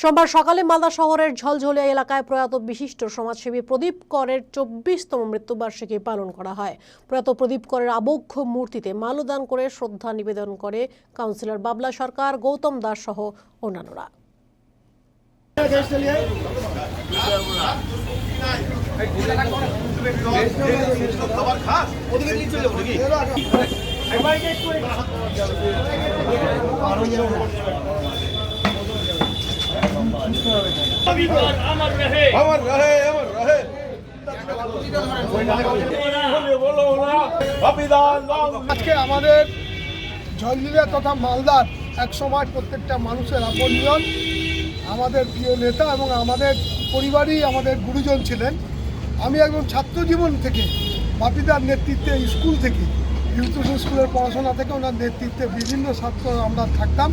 সোমবার সকালে মালদা শহরের ঝলঝলিয়া এলাকায় প্রয়াত বিশিষ্ট সমাজসেবী প্রদীপ করের চব্বিশতম মৃত্যুবার্ষিকী পালন করা হয়। প্রয়াত প্রদীপ করের আবক্ষ মূর্তিতে মালদান করে শ্রদ্ধা নিবেদন করে কাউন্সিলর বাবলা সরকার, গৌতম দাস সহ অন্যান্যরা। আজকে আমাদের ঝঞ্ঝিরা তথা মালদার এক সময় প্রত্যেকটা মানুষের আপন আমাদের প্রিয় নেতা এবং আমাদের পরিবারই আমাদের গুরুজন ছিলেন। আমি একজন ছাত্র জীবন থেকে, বাপিদার নেতৃত্বে স্কুল থেকে, ইউথ স্কুলের পড়াশোনা থেকে ওনার নেতৃত্বে বিভিন্ন ছাত্র আমরা থাকতাম।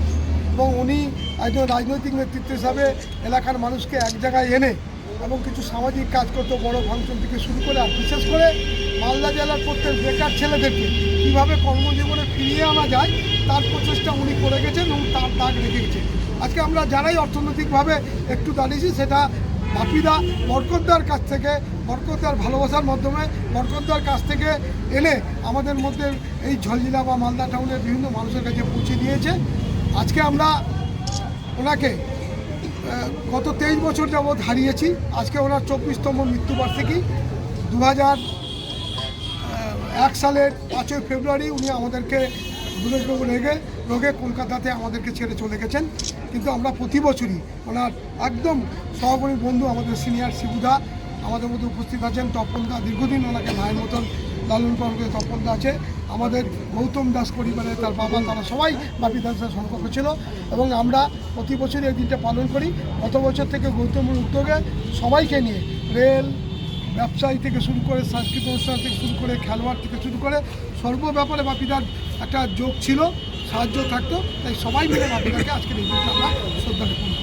এবং উনি একজন রাজনৈতিক নেতৃত্ব হিসাবে এলাকার মানুষকে এক জায়গায় এনে এবং কিছু সামাজিক কাজ করতো, বড় ফাংশন থেকে শুরু করে, আর বিশেষ করে মালদা জেলার প্রত্যেক বেকার ছেলেদেরকে কীভাবে কর্মজীবনে ফিরিয়ে আনা যায়, তার প্রচেষ্টা উনি করে গেছেন এবং তার দাগ রেখে গেছেন। আজকে আমরা যারাই অর্থনৈতিকভাবে একটু দাঁড়িয়েছি, সেটা বাপিদা বরকতদার কাছ থেকে, বরকতদার ভালোবাসার মাধ্যমে বরকতদার কাছ থেকে এনে আমাদের মধ্যে এই ঝলজিলা বা মালদা টাউনের বিভিন্ন মানুষের কাছে পৌঁছে দিয়েছে। আজকে আমরা ওনাকে গত তেইশ বছর যাবৎ হারিয়েছি। আজকে ওনার চব্বিশতম মৃত্যুবার্ষিকী। দু হাজার এক সালের পাঁচই ফেব্রুয়ারি উনি আমাদেরকে দুরেশবাবু রেগে, রোগে কলকাতাতে আমাদেরকে ছেড়ে চলে গেছেন। কিন্তু আমরা প্রতি বছরই ওনার একদম সহকর্মী বন্ধু আমাদের সিনিয়র শিবুদা আমাদের মধ্যে উপস্থিত আছেন। তপনদা দীর্ঘদিন ওনাকে ভাইয়ের মতন লালন পালন করে তপনদা আছে। আমাদের গৌতম দাস পরিবারের তার বাবা, তারা সবাই বাপি দাসের সম্পর্ক ছিল এবং আমরা প্রতি বছরই এই দিনটা পালন করি গত বছর থেকে গৌতমের উদ্যোগে সবাইকে নিয়ে রেল, ব্যবসায়ী থেকে শুরু করে সাংস্কৃতিক অনুষ্ঠান থেকে শুরু করে খেলোয়াড় থেকে শুরু করে সর্ব ব্যাপারে বাপিদার একটা যোগ ছিল, সাহায্য থাকতো, তাই সবাই মিলে বাপিদাকে আজকের এই দিনটা আমরা শ্রদ্ধা করি।